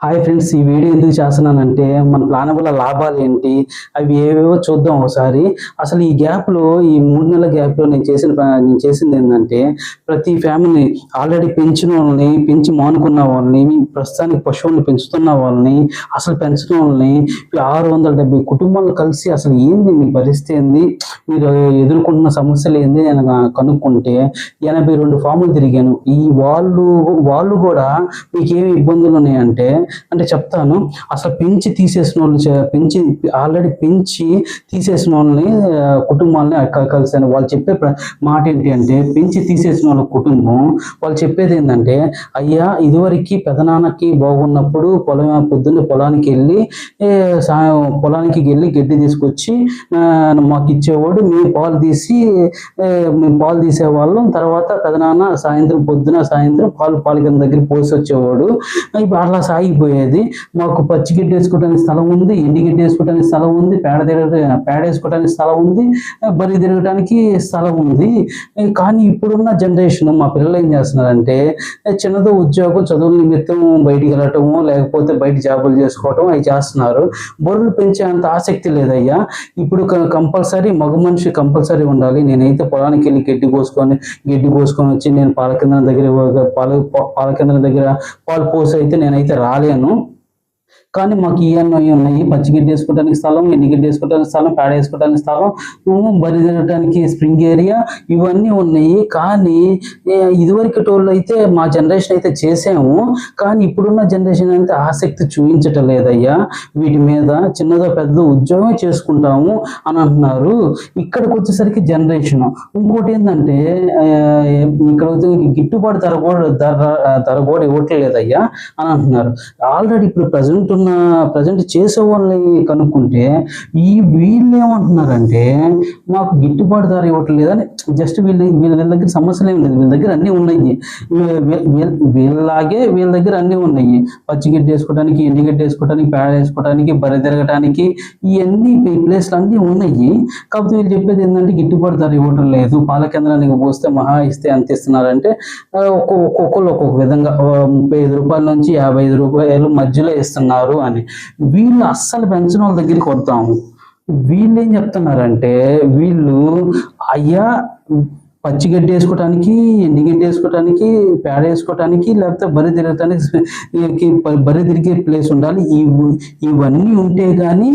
Hi friends ఈ video ఎందుకు చేస్తున్నానంటే మన ప్లాన్ వల్ల లాభాలు ఏంటి అవి ఏవేవో చూద్దాం ఒకసారి. అసలు ఈ గ్యాప్లో ఈ మూడు నెలల గ్యాప్లో నేను చేసిన నేను చేసింది ఏంటంటే ప్రతి ఫ్యామిలీ ఆల్రెడీ పెంచిన వాళ్ళని పెంచి మానుకున్న వాళ్ళని ప్రస్తుతానికి పశువుల్ని పెంచుతున్న వాళ్ళని అసలు పెంచిన వాళ్ళని ఆరు వందల డెబ్బై కుటుంబాలు కలిసి అసలు ఏంది మీ పరిస్థితి ఏంది? మీరు ఎదుర్కొంటున్న సమస్యలు ఏంది నేను కనుక్కుంటే ఎనభై రెండు ఫాములు తిరిగాను. ఈ వాళ్ళు వాళ్ళు కూడా మీకు ఏమి ఇబ్బందులు ఉన్నాయంటే అంటే చెప్తాను. అసలు పెంచి తీసేసిన వాళ్ళు పెంచి ఆల్రెడీ పెంచి తీసేసిన వాళ్ళని కుటుంబాలని కలిసాను వాళ్ళు చెప్పే మాట ఏంటి అంటే పెంచి తీసేసిన వాళ్ళ కుటుంబం వాళ్ళు చెప్పేది ఏంటంటే అయ్యా ఇదివరకు పెదనాన్నకి బాగున్నప్పుడు పొలం పొద్దున్న పొలానికి వెళ్ళి పొలానికి వెళ్ళి గడ్డి తీసుకొచ్చి మాకు ఇచ్చేవాడు మేము పాలు తీసి మేము పాలు తీసేవాళ్ళం తర్వాత పెదనాన్న సాయంత్రం పొద్దున సాయంత్రం పాలు పాలకం దగ్గర పోసి వచ్చేవాడు. ఇప్పుడు అట్లా పోయేది. మాకు పచ్చి గడ్డి వేసుకోవడానికి స్థలం ఉంది ఎండి గడ్డి వేసుకోవడానికి స్థలం ఉంది పేడ తిరగ పేడ వేసుకోవడానికి స్థలం ఉంది బరి తిరగడానికి స్థలం ఉంది. కానీ ఇప్పుడున్న జనరేషన్ మా పిల్లలు ఏం చేస్తున్నారంటే చిన్నదో ఉద్యోగం చదువుల నిమిత్తం బయటికి వెళ్ళటము లేకపోతే బయట జాబులు చేసుకోవటం అవి చేస్తున్నారు. బొర్రెలు పెంచే అంత ఆసక్తి లేదయ్యా. ఇప్పుడు కంపల్సరీ మగ మనిషి కంపల్సరీ ఉండాలి. నేనైతే పొలానికి వెళ్ళి గడ్డి కోసుకొని గడ్డి కోసుకొని వచ్చి నేను పాల కేంద్రం దగ్గర పాల పాల కింద దగ్గర పాలు పోసి అయితే నేనైతే రాలేదు ಕಾರ್ಯನು కానీ మాకు ఇవన్నీ ఉన్నాయి. పచ్చిగిడ్డ వేసుకోవడానికి స్థలం ఎండి గడ్డి వేసుకోవడానికి స్థలం పేడ వేసుకోవడానికి స్థలం బరి తిరగడానికి స్ప్రింగ్ ఏరియా ఇవన్నీ ఉన్నాయి. కానీ ఇదివరకు టోల్ అయితే మా జనరేషన్ అయితే చేసాము. కానీ ఇప్పుడున్న జనరేషన్ అయితే ఆసక్తి చూపించటం లేదయ్యా వీటి మీద చిన్నదో పెద్ద ఉద్యోగం చేసుకుంటాము అని అంటున్నారు. ఇక్కడికి వచ్చేసరికి జనరేషన్. ఇంకోటి ఏంటంటే ఇక్కడ గిట్టుబాటు ధర కూడా ధర ధర కూడా ఇవ్వట్లేదయ్యా అని అంటున్నారు. ఆల్రెడీ ఇప్పుడు ప్రజెంట్ ఉన్న ప్రజెంట్ చేసే వాళ్ళని కనుక్కుంటే ఈ వీళ్ళు ఏమంటున్నారంటే మాకు గిట్టుబాటు ధర ఇవ్వట్లేదని జస్ట్ వీళ్ళ వీళ్ళ వీళ్ళ దగ్గర సమస్యలు ఏం లేదు. వీళ్ళ దగ్గర అన్నీ ఉన్నాయి. వీళ్ళ- వీళ్ళలాగే వీళ్ళ దగ్గర అన్నీ ఉన్నాయి. పచ్చి గడ్డి వేసుకోవడానికి ఎండి గడ్డి వేసుకోవడానికి పేడ వేసుకోవడానికి బరి తిరగడానికి ఇవన్నీ ప్లేస్లు అన్నీ ఉన్నాయి. కాకపోతే వీళ్ళు చెప్పేది ఏంటంటే గిట్టుబాటు ధర ఇవ్వడం లేదు. పాల కేంద్రానికి పోస్తే మహా ఇస్తే అంత ఇస్తున్నారంటే ఒక్కొక్క ఒక్కొక్కరు ఒక్కొక్క విధంగా ముప్పై ఐదు రూపాయల నుంచి యాభై ఐదు రూపాయలు మధ్యలో ఇస్తున్నారు అని. వీళ్ళు అస్సలు పెంచిన వాళ్ళ దగ్గరికి వద్దాము. వీళ్ళు ఏం చెప్తున్నారంటే వీళ్ళు అయ్యా పచ్చి గడ్డి వేసుకోవటానికి ఎండి గడ్డి వేసుకోవటానికి పేడ వేసుకోవటానికి లేకపోతే బరి తిరగటానికి బరి తిరిగే ప్లేస్ ఉండాలి. ఇవన్నీ ఉంటే కానీ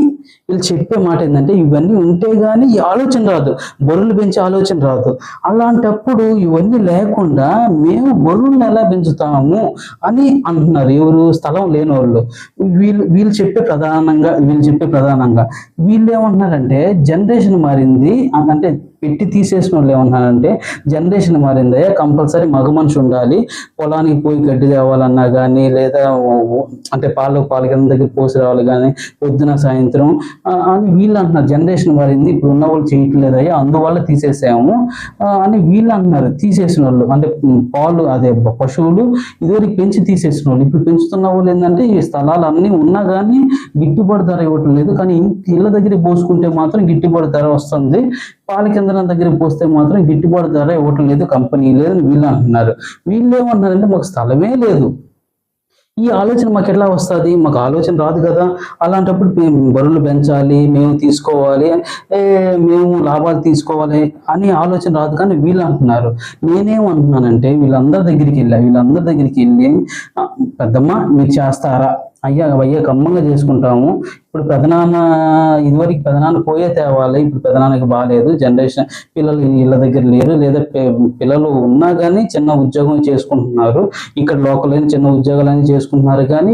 వీళ్ళు చెప్పే మాట ఏంటంటే ఇవన్నీ ఉంటే కానీ ఈ ఆలోచన రాదు. బరువులు పెంచే ఆలోచన రాదు. అలాంటప్పుడు ఇవన్నీ లేకుండా మేము బరువులను ఎలా పెంచుతాము అని అంటున్నారు. ఎవరు? స్థలం లేని వాళ్ళు వీళ్ళు వీళ్ళు చెప్పే ప్రధానంగా వీళ్ళు చెప్పే ప్రధానంగా వీళ్ళు ఏమంటున్నారంటే జనరేషన్ మారింది అంటే పెట్టి తీసేసిన వాళ్ళు ఏమన్నారంటే జనరేషన్ మారిందే కంపల్సరీ మగ మనిషి ఉండాలి. పొలానికి పోయి గడ్డి తేవాలన్నా కానీ లేదా అంటే పాలు పాల కింద దగ్గర పోసి రావాలి కానీ పొద్దున సాయంత్రం అని వీళ్ళు అంటున్నారు జనరేషన్ మారింది ఇప్పుడు ఉన్న వాళ్ళు చేయట్లేదయ్యా అందువల్ల తీసేసాము. అని వీళ్ళు అంటున్నారు తీసేసిన వాళ్ళు అంటే పాలు అదే పశువులు ఇదివరకు పెంచి తీసేసిన వాళ్ళు ఇప్పుడు పెంచుతున్న వాళ్ళు ఏంటంటే ఈ స్థలాలు అన్నీ ఉన్నా కానీ గిట్టుబాటు ధర ఇవ్వటం లేదు. కానీ ఇళ్ళ దగ్గర పోసుకుంటే మాత్రం గిట్టుబాటు ధర వస్తుంది. పాల కేంద్రం దగ్గర పోస్తే మాత్రం గిట్టుబాటు ధర ఇవ్వటం లేదు కంపెనీ లేదు అని వీళ్ళు అంటున్నారు వీళ్ళు ఏమంటున్నారంటే మాకు స్థలమే లేదు. ఈ ఆలోచన మాకు ఎట్లా వస్తుంది? మాకు ఆలోచన రాదు కదా. అలాంటప్పుడు మేము బరువులు పెంచాలి మేము తీసుకోవాలి మేము లాభాలు తీసుకోవాలి అని ఆలోచన రాదు కానీ వీళ్ళు అంటున్నారు. నేనేమంటున్నానంటే వీళ్ళందరి దగ్గరికి వెళ్ళా. వీళ్ళందరి దగ్గరికి వెళ్ళి పెద్దమ్మ మీరు చేస్తారా? అయ్యా అయ్యా గమ్మంగా చేసుకుంటాము. ఇప్పుడు పెదనాన్న ఇదివరకు పెదనాన్న పోయే తేవాలి ఇప్పుడు పెదనాన్నకి బాగాలేదు జనరేషన్ పిల్లలు ఇళ్ళ దగ్గర లేరు లేదా పిల్లలు ఉన్నా కానీ చిన్న ఉద్యోగం చేసుకుంటున్నారు. ఇక్కడ లోకల్ అయిన చిన్న ఉద్యోగాలని చేసుకుంటున్నారు కానీ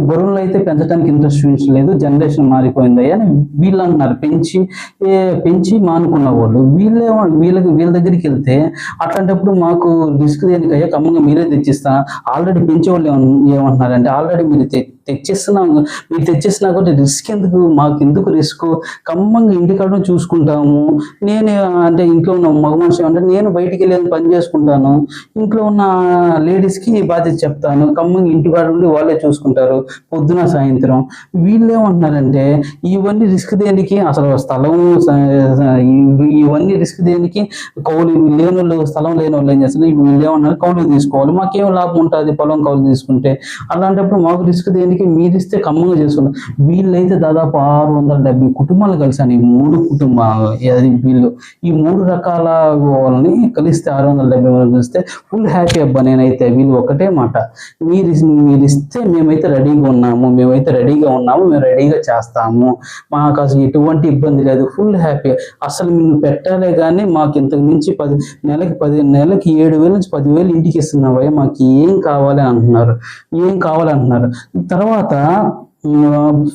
బరువులు అయితే పెంచడానికి ఇంట్రెస్ట్ చూపించలేదు. జనరేషన్ మారిపోయింది అని వీళ్ళు అంటున్నారు పెంచి పెంచి మానుకున్న వాళ్ళు. వీళ్ళే వీళ్ళకి వీళ్ళ దగ్గరికి వెళ్తే అట్లాంటప్పుడు మాకు రిస్క్ దేనికయ్యా? ఖమ్మంగా మీరే తెచ్చిస్తా. ఆల్రెడీ పెంచే వాళ్ళు ఏమన్- ఏమంటున్నారంటే ఆల్రెడీ మీరు తెచ్చిస్తున్నా తెచ్చిస్తున్నాం మీరు తెచ్చిస్తున్నా కూడా రిస్క్ ఎందుకు? మాకు ఎందుకు రిస్క్? ఖమ్మంగా ఇంటికాడ చూసుకుంటాము. నేను అంటే ఇంట్లో ఉన్న మగ మనిషి అంటే నేను బయటికి వెళ్ళి పని చేసుకుంటాను. ఇంట్లో ఉన్న లేడీస్కి బాధ్యత చెప్తాను. ఖమ్మంగా ఇంటికాడ ఉండి వాళ్ళే చూసుకుంటారు. పొద్దున సాయంత్రం. వీళ్ళేమంటున్నారంటే ఇవన్నీ రిస్క్ దేనికి? అసలు స్థలం ఇవన్నీ రిస్క్ దేనికి? కౌలు లేని వాళ్ళు స్థలం లేని వాళ్ళు ఏం చేస్తారు వీళ్ళు ఏమన్నారు కౌలు తీసుకోవాలి. మాకేం లాభం ఉంటుంది? పొలం కౌలు తీసుకుంటే. అలాంటప్పుడు మాకు రిస్క్ దేనికి? మీరు ఇస్తే కమ్మంగా చేసుకుంటారు వీళ్ళైతే దాదాపు ఆరు వందల డెబ్బై కుటుంబాలు కలిసాను ఈ మూడు కుటుంబాలు వీళ్ళు. ఈ మూడు రకాల వాళ్ళని కలిస్తే ఆరు వందల డెబ్బై మంది కలిస్తే ఫుల్ హ్యాపీ అబ్బా నేనైతే. వీళ్ళు ఒకటే మాట. మీరు మీరు ఇస్తే మేమైతే రెడీగా ఉన్నాము. మేమైతే రెడీగా ఉన్నాము. మేము రెడీగా చేస్తాము. మాకు అసలు ఎటువంటి ఇబ్బంది లేదు. ఫుల్ హ్యాపీ అసలు మేము పెట్టాలే కానీ మాకు ఇంతకు మించి పది నెలకి పది నెలకి ఏడు వేల నుంచి పదివేలు ఇంటికి ఇస్తున్నావా మాకు ఏం కావాలి అంటున్నారు. ఏం కావాలంటున్నారు తర్వాత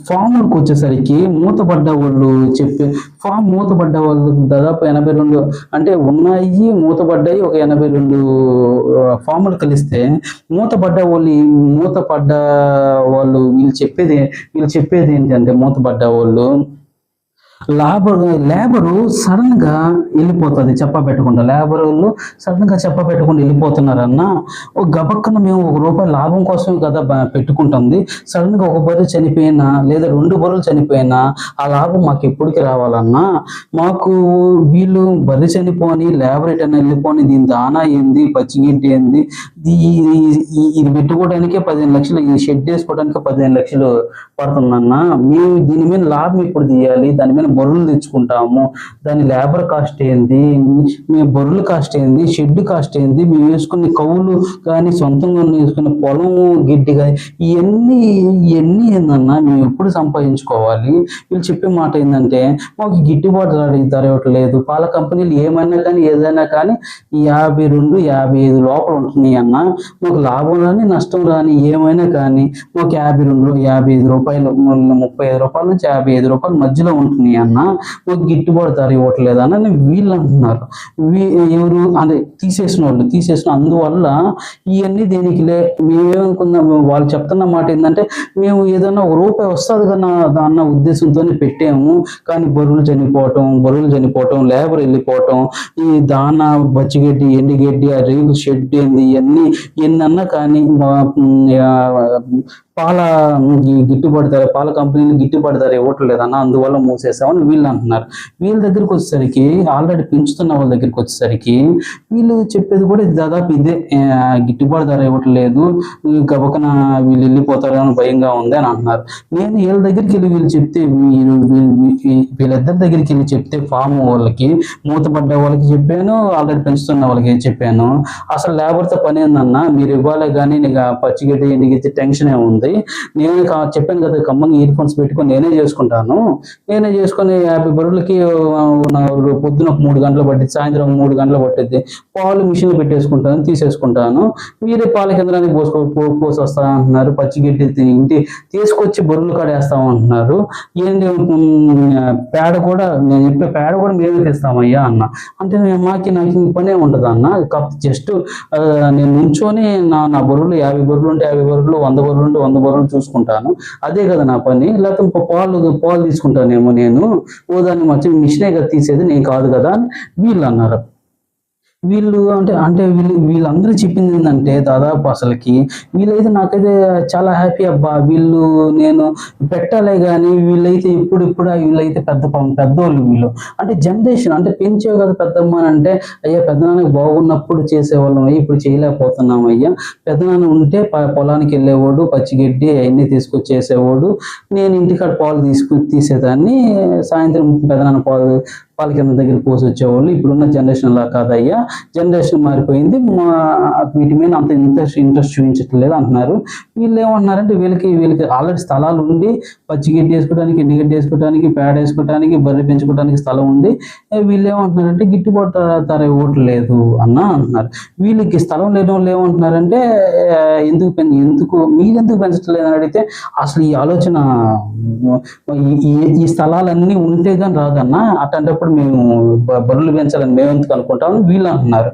ఫామ్లకు వచ్చేసరికి మూతపడ్డ వాళ్ళు చెప్పి ఫామ్ మూతపడ్డ వాళ్ళు దాదాపు ఎనభై రెండు అంటే ఉన్నాయి మూతపడ్డాయి ఒక ఎనభై రెండు ఫామ్లు కలిస్తే మూతపడ్డ వాళ్ళు మూతపడ్డ వాళ్ళు వీళ్ళు చెప్పేది వీళ్ళు చెప్పేది ఏంటంటే మూతపడ్డ వాళ్ళు లేబర్ లేబరు సడన్గా వెళ్ళిపోతుంది చెప్ప పెట్టకుండా లేబర్ వాళ్ళు సడన్గా చెప్ప పెట్టకుండా వెళ్ళిపోతున్నారన్న ఒక గబక్కన మేము ఒక రూపాయి లాభం కోసం కదా పెట్టుకుంటుంది. సడన్గా ఒక బరువు చనిపోయినా లేదా రెండు బరువులు చనిపోయినా ఆ లాభం మాకు ఎప్పటికి రావాలన్నా మాకు వీళ్ళు బర్రె చనిపోని లేబర్ ఎటైనా వెళ్ళిపోని దీని దానా ఏంది పచ్చిగింటి ఏంది ఇది ఇది- పెట్టుకోవడానికే పదిహేను లక్షలు ఈ షెడ్ వేసుకోవడానికి పదిహేను లక్షలు పడుతుందన్న. మేము దీని మీద లాభం ఇప్పుడు తీయాలి? దాని మీద బొర్రులు తెచ్చుకుంటాము. దాని లేబర్ కాస్ట్ ఏంది? మేము బొర్రుల కాస్ట్ ఏంది? షెడ్ కాస్ట్ ఏంది? మేము వేసుకునే కవులు కానీ సొంతంగా వేసుకునే పొలం గిడ్డి కానీ ఇవన్నీ ఇవన్నీ ఏందన్నా మేము ఎప్పుడు సంపాదించుకోవాలి? వీళ్ళు చెప్పే మాట ఏంటంటే మాకు గిట్టుబాటు ధర ధర ఇవ్వట్లేదు పాల కంపెనీలు ఏమైనా కానీ ఏదైనా కానీ యాభై రెండు యాభై ఐదు లోపల ఉంటున్నాయి అన్న మాకు లాభం రాని నష్టం రాని ఏమైనా కానీ మాకు యాభై రెండు యాభై ఐదు రూపాయలు ముప్పై ఐదు రూపాయల నుంచి యాభై ఐదు రూపాయల మధ్యలో ఉంటున్నాయి అన్న. మాకు గిట్టుబాటు ధర ఇవ్వట్లేదు అని వీళ్ళు అంటున్నారు. ఎవరు అదే తీసేసిన వాళ్ళు తీసేసిన అందువల్ల ఇవన్నీ దేనికి లే మేమేమనుకున్నాం వాళ్ళు చెప్తున్న మాట ఏంటంటే మేము ఏదైనా ఒక రూపాయి వస్తుంది కదా అన్న ఉద్దేశంతో పెట్టాము. కానీ బరువులు చనిపోవటం బరువులు చనిపోవటం లేబర్ వెళ్ళిపోవటం ఈ దాన బచ్చిగడ్డి ఎండిగడ్డి ఆ రేగు షెడ్ ఏంది ఇవన్నీ కానీ మా, ఉమ్, ఆ, పాల గిట్టుబాటు ధర పాల కంపెనీలు గిట్టుబాటు ధర ఇవ్వట్లేదు అన్న అందువల్ల మూసేసామని వీళ్ళు అంటున్నారు. వీళ్ళ దగ్గరికి వచ్చేసరికి ఆల్రెడీ పెంచుతున్న వాళ్ళ దగ్గరికి వచ్చేసరికి వీళ్ళు చెప్పేది కూడా దాదాపు ఇదే. గిట్టుబాటు ధర ఇవ్వట్లేదు గబకన వీళ్ళు వెళ్ళిపోతారు అని భయంగా ఉంది అని అంటున్నారు. నేను వీళ్ళ దగ్గరికి వెళ్ళి వీళ్ళు చెప్తే వీళ్ళిద్దరి దగ్గరికి వెళ్ళి చెప్తే ఫామ్ వాళ్ళకి మూతపడ్డ వాళ్ళకి చెప్పాను ఆల్రెడీ పెంచుతున్న వాళ్ళకి చెప్పాను. అసలు లేబర్తో పని ఏందన్నా మీరు ఇవ్వాలి కానీ నీకు పచ్చిగడ్డి నీకు ఇచ్చే టెన్షన్ ఉంది. నేను చెప్పాను కదా ఖమ్మంగా ఇయర్ ఫోన్స్ పెట్టుకొని నేనే చేసుకుంటాను. నేనే చేసుకొని యాభై బరువులకి పొద్దున ఒక మూడు గంటలు పట్టింది సాయంత్రం మూడు గంటలు పట్టిద్ది. పాలు మిషన్లు పెట్టేసుకుంటాను తీసేసుకుంటాను. మీరే పాల కేంద్రానికి పోసుకో పోసి వస్తా అంటున్నారు. పచ్చిగడ్డి ఇంటి తీసుకొచ్చి బరువులు కాడేస్తాం అంటున్నారు. ఏంటి పేడ కూడా నేను చెప్పే పేడ కూడా మేమే తెస్తామయ్యా అన్న. అంటే నేను మాకి నాకు పనే ఉండదు అన్న. జస్ట్ నేను నుంచొని నా నా బరువులు యాభై బరువులు ఉంటే యాభై బరువులు వంద బరువులు ఉంటే వంద బరువులు చూసుకుంటాను. అదే కదా నా పని. లేకపోతే పాలు పాలు తీసుకుంటానేమో నేను. ఓ దాన్ని వచ్చి మిషనే కదా తీసేది. నేను కాదు కదా అని వీళ్ళు అన్నారు. వీళ్ళు అంటే అంటే వీళ్ళు వీళ్ళందరూ చెప్పింది ఏంటంటే దాదాపు అసలుకి వీళ్ళైతే నాకైతే చాలా హ్యాపీ అబ్బా. వీళ్ళు నేను పెట్టాలే కానీ వీళ్ళైతే ఇప్పుడు ఇప్పుడు వీళ్ళైతే పెద్ద పెద్దోళ్ళు వీళ్ళు. అంటే జనరేషన్ అంటే పెంచే కదా పెద్దమ్మ అని అంటే అయ్యా పెద్దనాన్నకి బాగున్నప్పుడు చేసేవాళ్ళం అయ్యా ఇప్పుడు చేయలేకపోతున్నాం అయ్యా. పెద్దనాన్న ఉంటే పొలానికి వెళ్ళేవాడు పచ్చిగడ్డి అవన్నీ తీసుకొచ్చేసేవాడు నేను ఇంటికాడ పాలు తీసుకు తీసేదాన్ని. సాయంత్రం పెద్దనాన్న పాలు పాల కింద దగ్గర పోసి వచ్చేవాళ్ళు. ఇప్పుడున్న జనరేషన్ లా కాదయ్యా. జనరేషన్ మారిపోయింది. మా వీటి మీద అంత ఇంట్రెస్ట్ ఇంట్రెస్ట్ చూపించట్లేదు అంటున్నారు. వీళ్ళు ఏమంటున్నారంటే వీళ్ళకి వీళ్ళకి ఆల్రెడీ స్థలాలు ఉండి పచ్చి గడ్డి వేసుకోవడానికి ఎండుగడ్డి వేసుకోవడానికి పేడ వేసుకోవడానికి బర్రె పెంచుకోవడానికి స్థలం ఉంది వీళ్ళు ఏమంటున్నారంటే గిట్టుబాటు ధర- ధర లేదు అన్న అంటున్నారు. వీళ్ళకి స్థలం లేని వాళ్ళు ఏమంటున్నారంటే ఎందుకు ఎందుకు మీరు ఎందుకు పెంచట్లేదు అని అడిగితే అసలు ఈ ఆలోచన ఈ- ఈ ఈ స్థలాలన్నీ ఉంటే కానీ రాదన్న. అట్లాంటప్పుడు ఉన్నప్పుడు మేము బర్రెలు పెంచాలని మేము ఎందుకు అనుకుంటామని వీళ్ళు అంటున్నారు.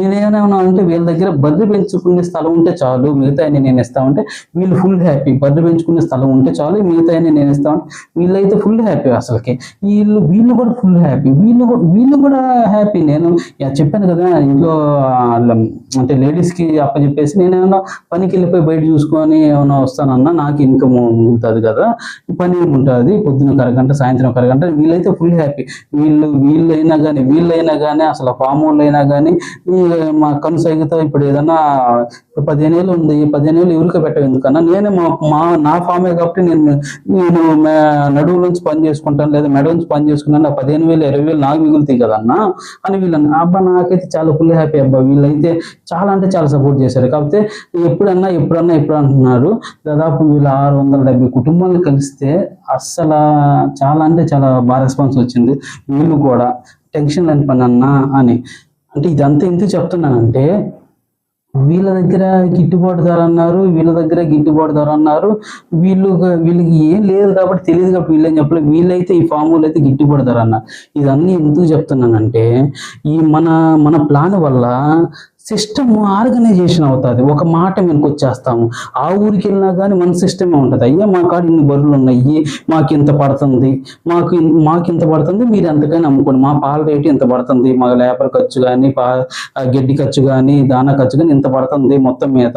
నేనేమన్నా అంటే వీళ్ళ దగ్గర బర్రెలు పెంచుకునే స్థలం ఉంటే చాలు మిగతా నేను ఇస్తామంటే వీళ్ళు ఫుల్ హ్యాపీ బర్రె పెంచుకునే స్థలం ఉంటే చాలు మిగతా నేను ఇస్తామంటే వీళ్ళైతే ఫుల్ హ్యాపీ అసలుకి. వీళ్ళు వీళ్ళు కూడా ఫుల్ హ్యాపీ వీళ్ళు కూడా- వీళ్ళు కూడా హ్యాపీ నేను చెప్పాను కదా ఇంట్లో అంటే లేడీస్కి అప్పచెప్పేసి నేను ఏమన్నా పనికి వెళ్ళిపోయి బయట చూసుకొని ఏమైనా వస్తానన్నా నాకు ఇన్కమ్ ఉంటుంది కదా పని ఉంటుంది. పొద్దున ఒక అరగంట సాయంత్రం ఒక అరగంట వీళ్ళైతే ఫుల్ హ్యాపీ వీళ్ళు వీళ్ళైనా కానీ వీళ్ళైనా కానీ అసలు ఫామ్ అయినా కానీ మా కనుసైగతో ఇప్పుడు ఏదన్నా పదిహేను ఏళ్ళు ఉంది పదిహేను ఏళ్ళు ఎవరికి పెట్టవు ఎందుకన్నా నేనే మా మా నా ఫామే కాబట్టి నేను నేను నడువు నుంచి పని చేసుకుంటాను లేదా మెడ నుంచి పని చేసుకున్నాను పదిహేను వేలు ఇరవై వేలు నాకు మిగులుతాయి కదన్నా. అని వీళ్ళు అబ్బా నాకైతే చాలా ఫుల్ హ్యాపీ అబ్బా వీళ్ళైతే చాలా అంటే చాలా సపోర్ట్ చేశారు. కాకపోతే ఎప్పుడన్నా ఎప్పుడన్నా ఎప్పుడు అంటున్నారు దాదాపు వీళ్ళు ఆరు వందల డెబ్బై కుటుంబాలు కలిస్తే అస్సలు చాలా అంటే చాలా బాగా రెస్పాన్స్ వచ్చింది. వీళ్ళు కూడా టెన్షన్ లేని పని అన్నా అని. అంటే ఇదంతా ఎందుకు చెప్తున్నానంటే వీళ్ళ దగ్గర గిట్టుబాటు ధర అన్నారు వీళ్ళ దగ్గర గిట్టుబాటు ధర అన్నారు. వీళ్ళు వీళ్ళకి ఏం లేదు కాబట్టి తెలియదు కాబట్టి వీళ్ళేం చెప్పలేదు వీళ్ళైతే ఈ ఫామ్ అయితే గిట్టుబాటు ధర అన్నారు. ఇదన్నీ ఎందుకు చెప్తున్నానంటే ఈ మన మన ప్లాన్ వల్ల సిస్టమ్ ఆర్గనైజేషన్ అవుతుంది. ఒక మాట వెనుక వచ్చేస్తాము ఆ ఊరికి వెళ్ళినా కానీ మన సిస్టమే ఉంటుంది. అయ్యా మా కాడ ఇన్ని బర్రెలు ఉన్నాయి మాకు ఇంత పడుతుంది? మాకు మాకు ఇంత పడుతుంది? మీరు ఎంతకైనా అమ్ముకోండి. మా పాల రేటు ఇంత పడుతుంది? మా లేబర్ ఖర్చు కానీ పా గడ్డి ఖర్చు కానీ దానా ఖర్చు కానీ ఇంత పడుతుంది మొత్తం మీద?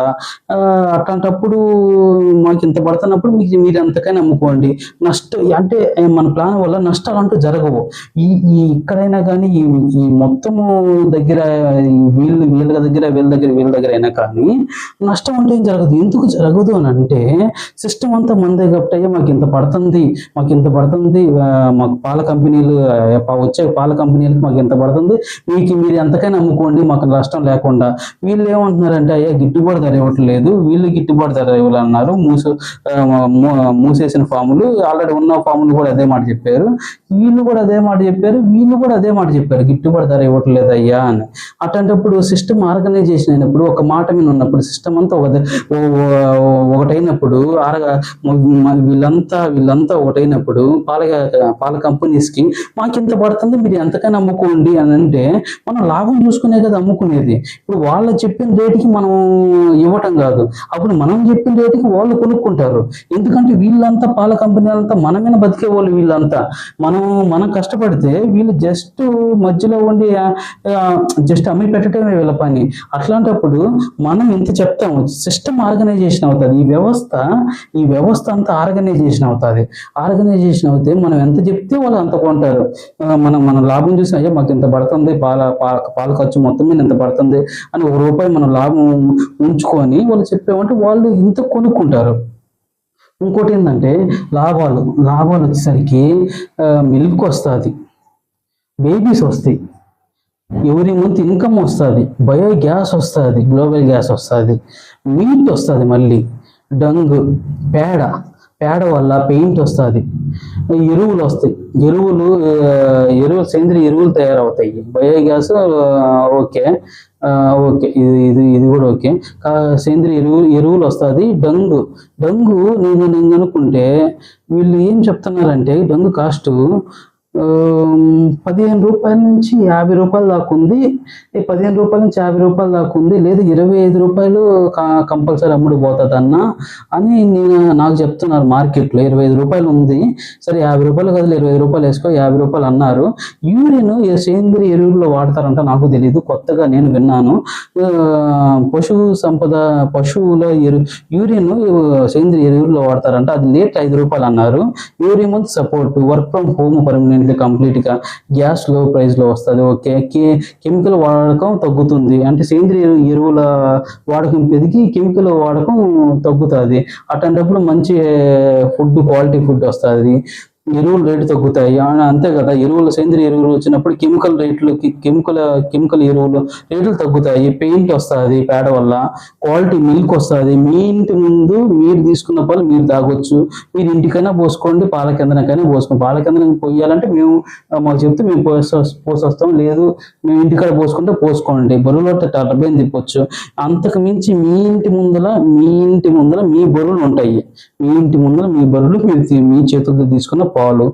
అట్లాంటప్పుడు మాకు ఇంత పడుతున్నప్పుడు మీకు మీరు ఎంతకైనా అమ్ముకోండి. నష్టం అంటే మన ప్లాన్ వల్ల నష్టాలు అంటూ జరగవు. ఈ ఈ ఇక్కడైనా కానీ ఈ ఈ మొత్తము దగ్గర ఈ వీళ్ళు వీళ్ళ దగ్గర వీళ్ళ దగ్గర వీళ్ళ దగ్గర అయినా కానీ నష్టం అంటే ఏం జరగదు. ఎందుకు జరగదు అని అంటే సిస్టమ్ అంతా మందే కాబట్టి అయ్యా మాకు ఇంత పడుతుంది మాకు ఇంత పడుతుంది మాకు పాల కంపెనీలు వచ్చే పాల కంపెనీలకు మాకు ఇంత పడుతుంది మీకు మీరు ఎంతకైనా అమ్ముకోండి మాకు నష్టం లేకుండా. వీళ్ళు ఏమంటున్నారంటే అయ్యా గిట్టుబాటు ధర ఇవ్వట్లేదు వీళ్ళు గిట్టుబాటు ధర ఇవ్వాలన్నారు మూసు మూసేసిన ఫాములు ఆల్రెడీ ఉన్న ఫాములు కూడా అదే మాట చెప్పారు. వీళ్ళు కూడా అదే మాట చెప్పారు వీళ్ళు కూడా అదే మాట చెప్పారు. గిట్టుబాటు ధర ఇవ్వట్లేదు అయ్యా అని. అట్లాంటప్పుడు సిస్టమ్ ఆర్గనైజేషన్ అయినప్పుడు ఒక మాట మీద ఉన్నప్పుడు సిస్టమ్ అంతా ఒక ఒకటైనప్పుడు ఆరగా వీళ్ళంతా వీళ్ళంతా ఒకటైనప్పుడు పాల పాల కంపెనీస్కి మాకు ఇంత పడుతుంది మీరు ఎంతకైనా అమ్ముకోండి అని అంటే మనం లాభం చూసుకునే కదా అమ్ముకునేది. ఇప్పుడు వాళ్ళు చెప్పిన రేటుకి మనం ఇవ్వటం కాదు. అప్పుడు మనం చెప్పిన రేటుకి వాళ్ళు కొనుక్కుంటారు. ఎందుకంటే వీళ్ళంతా పాల కంపెనీలంతా మన మీద బతికే వాళ్ళు వీళ్ళంతా. మనం మనం కష్టపడితే వీళ్ళు జస్ట్ మధ్యలో ఉండి జస్ట్ అమ్మి పెట్టడమే వీళ్ళ పని. అట్లాంటప్పుడు మనం ఇంత చెప్తాము సిస్టమ్ ఆర్గనైజేషన్ అవుతుంది. ఈ వ్యవస్థ ఈ వ్యవస్థ అంతా ఆర్గనైజేషన్ అవుతుంది. ఆర్గనైజేషన్ అవుతే మనం ఎంత చెప్తే వాళ్ళు అంత కొంటారు. మనం మనం లాభం చూసిన అయ్యా మాకు ఇంత పడుతుంది పాల పాల పాల ఖర్చు మొత్తం మీద ఇంత పడుతుంది అని ఒక రూపాయి మనం లాభం ఉంచుకొని వాళ్ళు చెప్పామంటే వాళ్ళు ఇంత కొనుక్కుంటారు. ఇంకోటి ఏంటంటే లాభాలు లాభాలు వచ్చేసరికి మిల్క్ వస్తుంది బేబీస్ వస్తాయి ఎవరి మంత్ ఇన్కమ్ వస్తుంది బయో గ్యాస్ వస్తుంది గ్లోబల్ గ్యాస్ వస్తుంది మీట్ వస్తుంది మళ్ళీ డంగు పేడ పేడ వల్ల పెయింట్ వస్తుంది. ఎరువులు వస్తాయి. ఎరువులు ఎరువులు సేంద్రియ ఎరువులు తయారవుతాయి. Biogas okay. ఓకే. ఇది ఇది ఇది కూడా ఓకే. సేంద్రియ ఎరువులు ఎరువులు వస్తుంది. డంగు. డంగు నేను నేను అనుకుంటే వీళ్ళు ఏం చెప్తున్నారంటే డంగు కాస్ట్ పదిహేను రూపాయల నుంచి యాభై రూపాయల దాకా ఉంది. ఈ పదిహేను రూపాయల నుంచి యాభై రూపాయల దాకా ఉంది. లేదా ఇరవై ఐదు రూపాయలు కంపల్సరీ అమ్ముడు పోతుంది అన్న అని నేను నాకు చెప్తున్నారు మార్కెట్లో. ఇరవై ఐదు రూపాయలు ఉంది. సరే యాభై రూపాయలు కదా ఇరవై ఐదు రూపాయలు వేసుకో యాభై రూపాయలు అన్నారు. యూరిన్ సేంద్రియ ఎరువుల్లో వాడతారంట నాకు తెలియదు కొత్తగా నేను విన్నాను. పశు సంపద పశువుల ఎరు యూరిన్ సేంద్రియ ఎరువుల్లో వాడతారంట. అది లేట్ ఐదు రూపాయలు అన్నారు. Urine support work from home permanent కంప్లీట్గా. గ్యాస్లో ప్రైస్లో వస్తుంది ఓకే కెమికల్ వాడకం తగ్గుతుంది. అంటే సేంద్రియ ఎరువుల వాడకం పెరిగి కెమికల్ వాడకం తగ్గుతుంది. అట్లాంటప్పుడు మంచి ఫుడ్ క్వాలిటీ ఫుడ్ వస్తుంది. ఎరువుల రేటు తగ్గుతాయి. అంతే కదా ఎరువులు సేంద్రియ ఎరువులు వచ్చినప్పుడు కెమికల్ రేట్లు కెమికల్ కెమికల్ ఎరువులు రేట్లు తగ్గుతాయి. పెయింట్ వస్తుంది పేడ వల్ల క్వాలిటీ మిల్క్ వస్తుంది. మీ ఇంటి ముందు మీరు తీసుకున్న పాలు మీరు తాగొచ్చు. మీరు ఇంటికైనా పోసుకోండి పాల కిందనకైనా పోసుకోండి పాల కిందన పోయాలంటే మేము మాకు చెప్తే మేము పోస పోసొస్తాం. లేదు మేము ఇంటికాడ పోసుకుంటే పోసుకోండి. బరువులో టర్బైన్ తిప్పొచ్చు. అంతకు మించి మీ ఇంటి ముందల మీ ఇంటి ముందల మీ బరువులు ఉంటాయి. మీ ఇంటి ముందర మీ బరువులు మీరు మీ చేతులతో తీసుకున్న పాలు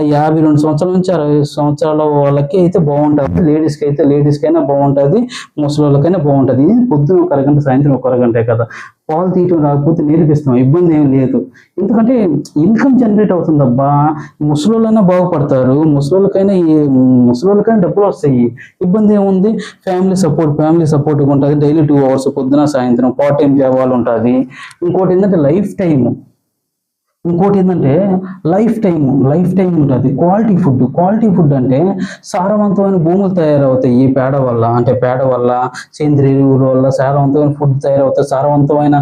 యాభై రెండు సంవత్సరాల నుంచి అరవై సంవత్సరాల వాళ్ళకి అయితే బాగుంటుంది. లేడీస్కి అయితే లేడీస్కి అయినా బాగుంటుంది. ముసలి వాళ్ళకైనా బాగుంటుంది. ఇది పొద్దున ఒక అరగంట సాయంత్రం ఒక అరగంటే కదా. పాలు తీయటం రాకపోతే నేర్పిస్తాం ఇబ్బంది ఏం లేదు. ఎందుకంటే ఇన్కమ్ జనరేట్ అవుతుంది అబ్బా ముసలోళ్ళైనా బాగుపడతారు. ముసలోళ్ళకైనా ఈ- ముసలోళ్ళకైనా డబ్బులు వస్తాయి. ఇబ్బంది ఏముంది? ఫ్యామిలీ సపోర్ట్ ఫ్యామిలీ సపోర్ట్గా ఉంటుంది. డైలీ టూ అవర్స్ పొద్దున సాయంత్రం పార్ట్ టైం జాబ్ వాళ్ళు ఉంటుంది. ఇంకోటి ఏంటంటే లైఫ్ టైం ఇంకోటి ఏంటంటే లైఫ్ టైం లైఫ్ టైం ఉంటుంది. క్వాలిటీ ఫుడ్ క్వాలిటీ ఫుడ్ అంటే సారవంతమైన భూములు తయారవుతాయి ఈ పేడ వల్ల. అంటే పేడ వల్ల సేంద్రియ ఎరువుల వల్ల సారవంతమైన ఫుడ్ తయారవుతాయి. సారవంతమైన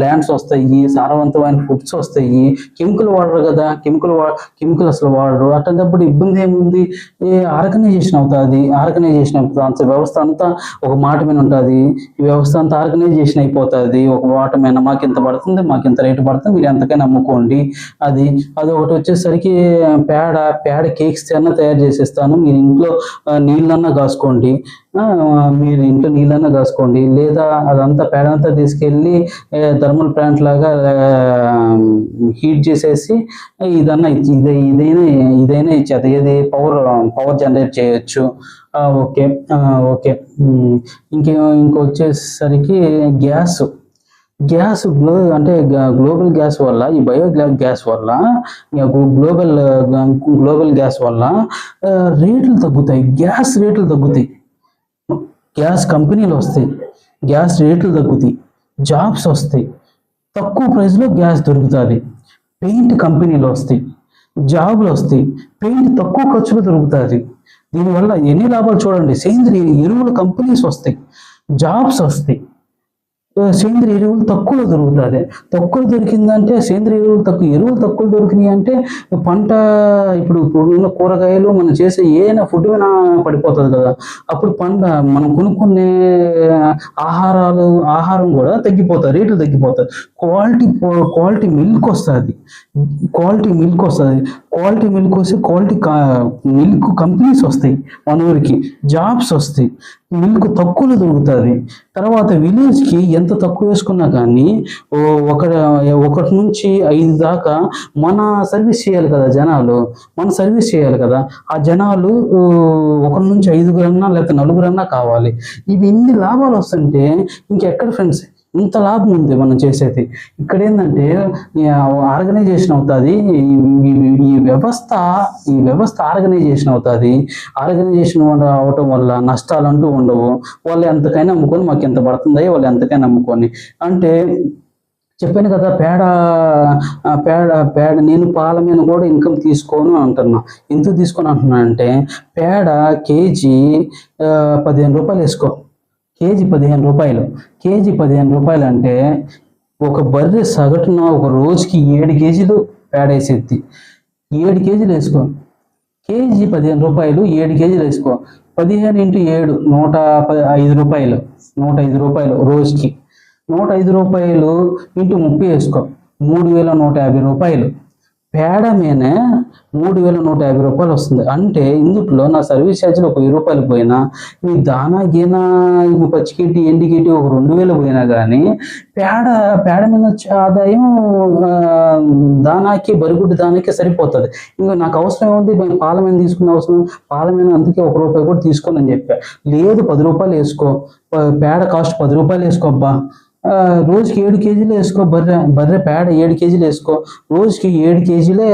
ల్యాండ్స్ వస్తాయి సారవంతమైన ఫుడ్స్ వస్తాయి. కెమికల్ వాడరు కదా. కెమికల్ వా కెమికల్ అసలు వాడరు. అట్లాంటప్పుడు ఇబ్బంది ఏముంది? ఏ ఆర్గనైజేషన్ అవుతుంది. ఆర్గనైజేషన్ అవుతుంది. అంత వ్యవస్థ అంతా ఒక మాట మీద ఉంటుంది. ఈ వ్యవస్థ అంతా ఆర్గనైజేషన్ అయిపోతుంది. ఒక మాట మీద మాకు ఇంత పడుతుంది? మాకు ఇంత రేటు పడుతుంది? మీరు ఎంతకైనా అమ్ముకోండి. అది అది ఒకటి వచ్చేసరికి పేడ పేడ కేక్స్ అన్నా తయారు చేసేస్తాను. మీరు ఇంట్లో నీళ్ళన్నా కాసుకోండి. మీరు ఇంట్లో నీళ్ళన్నా కాసుకోండి. లేదా అదంతా పేడ అంతా తీసుకెళ్ళి థర్మల్ ప్లాంట్ లాగా హీట్ చేసేసి ఇదన్నా ఇదే ఇదైనా ఇదైనా ఇచ్చేది ఏది పవర్ పవర్ జనరేట్ చేయొచ్చు. ఓకే. ఓకే. ఇంకే ఇంకొచ్చేసరికి గ్యాస్. గ్యాస్ గ్లో అంటే గ్లోబల్ గ్యాస్ వల్ల ఈ బయో గ్యాస్ వల్ల గ్లోబల్ గ్లోబల్ గ్యాస్ వల్ల రేట్లు తగ్గుతాయి. గ్యాస్ రేట్లు తగ్గుతాయి. గ్యాస్ కంపెనీలు వస్తాయి. గ్యాస్ రేట్లు తగ్గుతాయి. జాబ్స్ వస్తాయి. తక్కువ ప్రైస్లో గ్యాస్ దొరుకుతుంది. పెయింట్ కంపెనీలు వస్తాయి. జాబులు వస్తాయి. పెయింట్ తక్కువ ఖర్చులో దొరుకుతుంది. దీనివల్ల ఎన్ని లాభాలు చూడండి. సేంద్రియ ఎరువుల కంపెనీస్ వస్తాయి. జాబ్స్ వస్తాయి. సేంద్రియ ఎరువులు తక్కువ దొరుకుతుంది. తక్కువ దొరికిందంటే సేంద్రియ ఎరువులు తక్కువ ఎరువులు తక్కువ దొరికినాయి అంటే పంట ఇప్పుడు ఉన్న కూరగాయలు మనం చేసే ఏదైనా ఫుడ్ మీద పడిపోతుంది కదా. అప్పుడు పంట మనం కొనుక్కునే ఆహారాలు ఆహారం కూడా తగ్గిపోతుంది రేట్లు తగ్గిపోతాయి. క్వాలిటీ క్వాలిటీ మిల్క్ వస్తుంది. క్వాలిటీ మిల్క్ వస్తుంది. క్వాలిటీ మిల్క్ వస్తే క్వాలిటీ మిల్క్ కంపెనీస్ వస్తాయి మన ఊరికి జాబ్స్ వస్తాయి. మిల్క్ తక్కువలో దొరుకుతుంది. తర్వాత విలేజ్కి ఎంత తక్కువ వేసుకున్నా కానీ ఒక ఒకటి నుంచి ఐదు దాకా మన సర్వీస్ చేయాలి కదా జనాలు. మన సర్వీస్ చేయాలి కదా. ఆ జనాలు ఒకరి నుంచి ఐదుగురన్నా లేకపోతే నలుగురన్నా కావాలి. ఇవి ఇన్ని లాభాలు వస్తుంటే ఇంకెక్కడ ఫ్రెండ్స్? ఇంత లాభం ఉంది మనం చేసేది. ఇక్కడ ఏంటంటే ఆర్గనైజేషన్ అవుతుంది. వ్యవస్థ ఈ వ్యవస్థ ఆర్గనైజేషన్ అవుతుంది. ఆర్గనైజేషన్ అవటం వల్ల నష్టాలు అంటూ ఉండవు. వాళ్ళు ఎంతకైనా అమ్ముకొని మాకు ఎంత పడుతుందో వాళ్ళు ఎంతకైనా అమ్ముకొని. అంటే చెప్పాను కదా పేడ పేడ పేడ నేను పాల మీద కూడా ఇన్కమ్ తీసుకోను అంటున్నా. ఎందుకు తీసుకొని అంటున్నా అంటే పేడ కేజీ పదిహేను రూపాయలు వేసుకో. కేజీ పదిహేను రూపాయలు. కేజీ పదిహేను రూపాయలు అంటే ఒక బర్రె సగటున ఒక రోజుకి ఏడు కేజీలు పేడ వేసేది. ఏడు కేజీలు వేసుకో. కేజీ పదిహేను రూపాయలు ఏడు కేజీలు వేసుకో. పదిహేను ఇంటూ ఏడు నూట ఐదు రూపాయలు నూట ఐదు రూపాయలు రోజుకి. నూట ఐదు రూపాయలు ఇంటూ ముప్పై వేసుకో. మూడు వేల నూట యాభై రూపాయలు. పేడ మీనే మూడు వేల నూట యాభై రూపాయలు వస్తుంది. అంటే ఇందుట్లో నా సర్వీస్ ఛార్జీలు ఒక వెయ్యి రూపాయలు పోయినా ఈ దానా గీనా ఈ పచ్చికెట్టి ఎండికెట్టి ఒక రెండు వేలు పోయినా కానీ పేడ పేడ మీద వచ్చే ఆదాయం దానాకి బరిగుడ్డు దానాకి సరిపోతుంది. ఇంకా నాకు అవసరం ఏముంది? నేను పాల మీద తీసుకున్న అవసరం. పాల మీద అందుకే ఒక రూపాయి కూడా తీసుకోనని చెప్పా. లేదు పది రూపాయలు వేసుకో. పేడ కాస్ట్ పది రూపాయలు వేసుకో అబ్బా. రోజుకి ఏడు కేజీలు వేసుకో బర్రె బర్రె పేడ ఏడు కేజీలు వేసుకో. రోజుకి ఏడు కేజీలే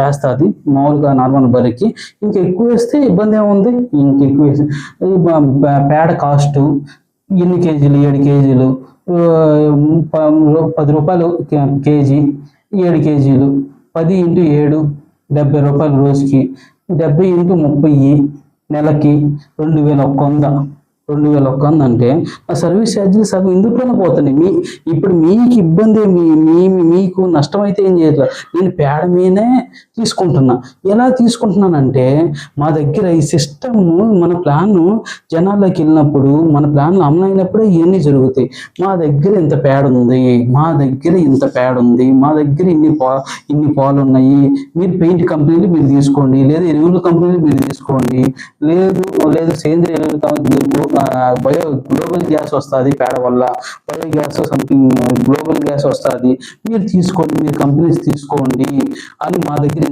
వేస్తుంది మామూలుగా నార్మల్ బర్రెకి. ఇంకా ఎక్కువ వేస్తే ఇబ్బంది ఏముంది? ఇంక ఎక్కువ వేసి పేడ కాస్ట్ ఎన్ని కేజీలు ఏడు కేజీలు పది రూపాయలు కేజీ ఏడు కేజీలు పది ఇంటూ ఏడు డెబ్బై రూపాయలు రోజుకి డెబ్బై ఇంటూ ముప్పై నెలకి రెండు వేల ఒక్క వంద. రెండు వేల ఒక్క అంటే ఆ సర్వీస్ ఛార్జీలు సగం ఇందులోనే పోతున్నాయి? మీ ఇప్పుడు మీకు ఇబ్బంది మీ మీ మీకు నష్టం అయితే ఏం చేయట్లేదు. నేను పేడ మీదనే తీసుకుంటున్నా. ఎలా తీసుకుంటున్నానంటే మా దగ్గర ఈ సిస్టమ్ మన ప్లాన్ జనాల్లోకి వెళ్ళినప్పుడు మన ప్లాన్లు అమలు అయినప్పుడే ఇవన్నీ జరుగుతాయి. మా దగ్గర ఇంత పేడ ఉంది మా దగ్గర ఇంత పేడ ఉంది మా దగ్గర ఇన్ని పా ఇన్ని పాలు ఉన్నాయి. మీరు పెయింట్ కంపెనీలు మీరు తీసుకోండి లేదా ఎరువుల కంపెనీలు మీరు తీసుకోండి లేదు లేదు సేంద్రియ ఎరువులు బయో గ్లోబల్ గ్యాస్ వస్తుంది పేడ వల్ల. Bio gas something global gas వస్తుంది. మీరు తీసుకోండి మీరు కంపెనీస్ తీసుకోండి అని మా దగ్గర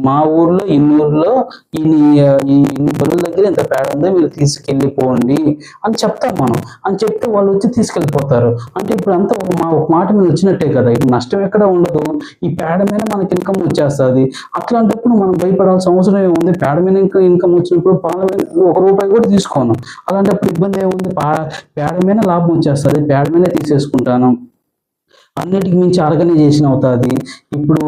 మా ఊర్లో ఇన్ని ఊర్లో ఇన్ని ఈ ఇన్ని బరువుల దగ్గర ఇంత పేడ ఉందో మీరు తీసుకెళ్ళిపోండి అని చెప్తాం మనం. అని చెప్తే వాళ్ళు వచ్చి తీసుకెళ్ళిపోతారు. అంటే ఇప్పుడు అంతా ఒక మా ఒక మాట మీద వచ్చినట్టే కదా. ఇప్పుడు నష్టం ఎక్కడ ఉండదు. ఈ పేడ మీద మనకి ఇన్కమ్ వచ్చేస్తుంది. అట్లాంటప్పుడు మనం భయపడాల్సిన అవసరం ఏముంది? పేడ మీద ఇంకా ఇన్కమ్ వచ్చినప్పుడు పాల మీద ఒక రూపాయి కూడా తీసుకోను. అలాంటి చేసేటప్పుడు ఇబ్బంది ఏముంది? పా పేడ మీద లాభం వచ్చేస్తుంది. పేడ మీద తీసేసుకుంటాను. అన్నిటికి మించి ఆర్గనైజేషన్ అవుతుంది. ఇప్పుడు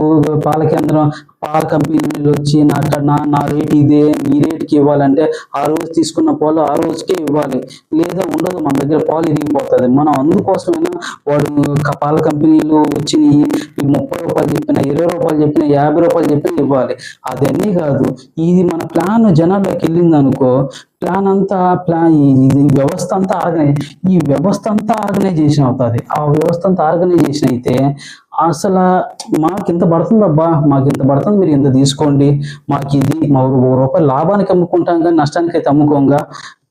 పాల కేంద్రం పాల కంపెనీలు వచ్చి నా నా నా రేట్ ఇదే మీ రేట్కి ఇవ్వాలంటే ఆ రోజు తీసుకున్న పాలు ఆ రోజుకే ఇవ్వాలి. లేదా ఉండదు మన దగ్గర పాలు ఇరిగిపోతుంది. మనం అందుకోసమైనా వాడు పాల కంపెనీలు వచ్చినాయి ఈ ముప్పై రూపాయలు చెప్పిన ఇరవై రూపాయలు చెప్పిన యాభై రూపాయలు చెప్పిన ఇవ్వాలి. అదన్నీ కాదు ఇది మన ప్లాన్ జనాల్లోకి వెళ్ళింది అనుకో ప్లాన్ అంతా ప్లాన్ ఇది వ్యవస్థ అంతా ఆర్గనైజ్ ఈ వ్యవస్థ అంతా ఆర్గనైజేషన్ అవుతుంది. ఆ వ్యవస్థ అంతా ఆర్గనైజేషన్ అయితే అసలు మాకు ఇంత పడుతుంది అబ్బా? మాకు ఇంత పడుతుంది మీరు ఇంత తీసుకోండి. మాకు ఇది మా ఒక రూపాయి లాభానికి అమ్ముకుంటాం కానీ నష్టానికి అయితే అమ్ముకోంగా.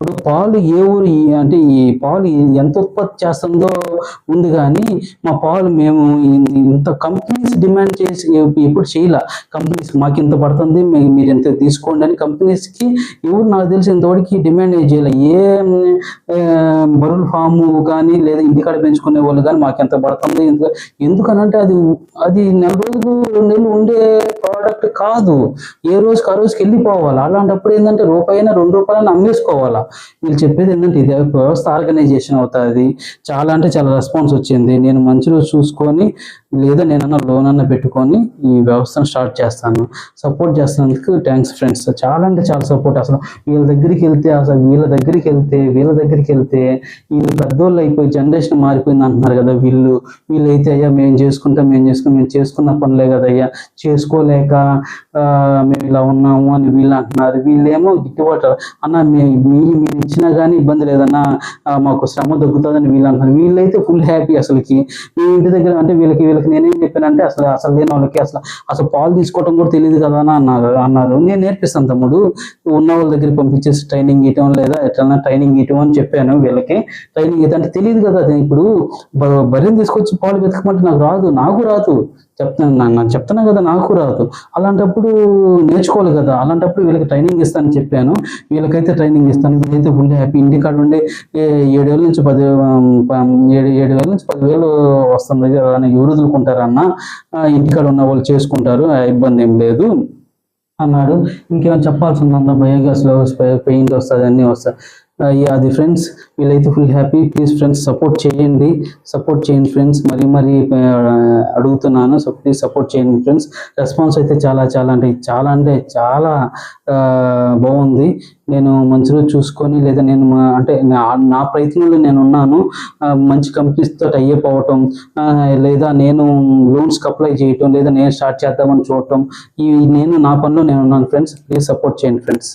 ఇప్పుడు పాలు ఏ ఊరు అంటే ఈ పాలు ఎంత ఉత్పత్తి చేస్తుందో ఉంది కానీ మా పాలు మేము ఇంత కంపెనీస్ డిమాండ్ చేసి ఎప్పుడు చేయలే. కంపెనీస్ మాకు ఇంత పడుతుంది మీరు ఇంత తీసుకోండి అని కంపెనీస్కి ఎవరు నాకు తెలిసి ఇంతవరకు డిమాండ్ ఏం చేయలే. ఏ బరువుల ఫాము కానీ లేదా ఇంటికాడ పెంచుకునే వాళ్ళు కానీ మాకు ఎంత పడుతుంది ఎందుకనంటే అది అది నెల రోజులు రెండు నెలలు ఉండే ప్రోడక్ట్ కాదు. ఏ రోజుకి ఆ రోజుకి వెళ్ళిపోవాలి. అలాంటప్పుడు ఏంటంటే రూపాయినా రెండు రూపాయలను అమ్మేసుకోవాలా. వీళ్ళు చెప్పేది ఏంటంటే ఇది వ్యవస్థ ఆర్గనైజేషన్ అవుతుంది. చాలా అంటే చాలా రెస్పాన్స్ వచ్చింది. నేను మంచి రోజు చూసుకొని లేదా నేనన్నా లోన్ అన్న పెట్టుకొని ఈ వ్యవస్థను స్టార్ట్ చేస్తాను. సపోర్ట్ చేస్తున్నందుకు థ్యాంక్స్ ఫ్రెండ్స్ చాలా అంటే చాలా సపోర్ట్ అసలు. వీళ్ళ దగ్గరికి వెళ్తే అసలు వీళ్ళ దగ్గరికి వెళ్తే వీళ్ళ దగ్గరికి వెళ్తే వీళ్ళు పెద్దోళ్ళు అయిపోయి జనరేషన్ మారిపోయింది అంటున్నారు కదా వీళ్ళు. వీళ్ళైతే అయ్యా మేము చేసుకుంటాం మేము చేసుకుంటాం మేము చేసుకున్న పనులే కదా అయ్యా. చేసుకోలేక ఆ, మేము ఇలా ఉన్నాము అని వీళ్ళు అంటున్నారు. వీళ్ళేమో గిట్టుబాటు అన్న మీరు మీ- మీరు ఇచ్చినా కానీ ఇబ్బంది లేదన్నా మాకు శ్రమ తగ్గుతుందని వీళ్ళు అంటున్నారు. వీళ్ళైతే ఫుల్ హ్యాపీ అసలుకి. మీ ఇంటి దగ్గర అంటే వీళ్ళకి వీళ్ళకి నేనేం చెప్పానంటే అసలు అసలు లేని వాళ్ళకి అసలు అసలు పాలు తీసుకోవడం కూడా తెలియదు కదా అని అన్నారు అన్నారు. నేను నేర్పిస్తాను తమ్ముడు. ఉన్న వాళ్ళ దగ్గర పంపించేసి ట్రైనింగ్ ఇవ్వటం లేదా ఎట్లన్నా ట్రైనింగ్ ఇవ్వటం అని చెప్పాను వీళ్ళకి. ట్రైనింగ్ ఇవ్వటం అంటే తెలియదు కదా అది ఇప్పుడు. బర్రెని తీసుకొచ్చి పాలు వెతకమంటే నాకు రాదు నాకు రాదు. చెప్తాను నా- చెప్తున్నా కదా నాకు రాదు. అలాంటప్పుడు నేర్చుకోవాలి కదా అలాంటప్పుడు వీళ్ళకి ట్రైనింగ్ ఇస్తానని చెప్పాను. వీళ్ళకైతే ట్రైనింగ్ ఇస్తాను. వీళ్ళైతే ఫుల్ హ్యాపీ ఇంటికాడ ఉండే ఏడు వేల నుంచి పది ఏడు ఏడు వేల నుంచి పదివేలు వస్తుంది అని ఎవరు వదులుకుంటారన్న ఇంటికాడ ఉన్న వాళ్ళు చేసుకుంటారు ఆ ఇబ్బంది ఏం లేదు అన్నాడు. ఇంకేమైనా చెప్పాల్సి ఉందా బయోగ్యాస్లో పెయింట్ వస్తుంది అన్నీ వస్తాయి Uh, అది ఫ్రెండ్స్ వీళ్ళైతే full happy please friends support చేయండి. సపోర్ట్ చేయండి ఫ్రెండ్స్ మరీ మరి uh, అడుగుతున్నాను. సో ప్లీజ్ సపోర్ట్ చేయండి ఫ్రెండ్స్ రెస్పాన్స్ అయితే చాలా చాలా అంటే చాలా అంటే చాలా uh, బాగుంది. నేను మంచి రోజు చూసుకొని లేదా నేను అంటే నా ప్రయత్నంలో నేను ఉన్నాను. మంచి కంపెనీస్తో టైఅప్ అవ్వటం లేదా నేను లోన్స్కి అప్లై చేయటం లేదా నేను స్టార్ట్ చేద్దామని చూడటం ఈ నేను నా పనిలో నేను ఉన్నాను ఫ్రెండ్స్ ప్లీజ్ సపోర్ట్ చేయండి ఫ్రెండ్స్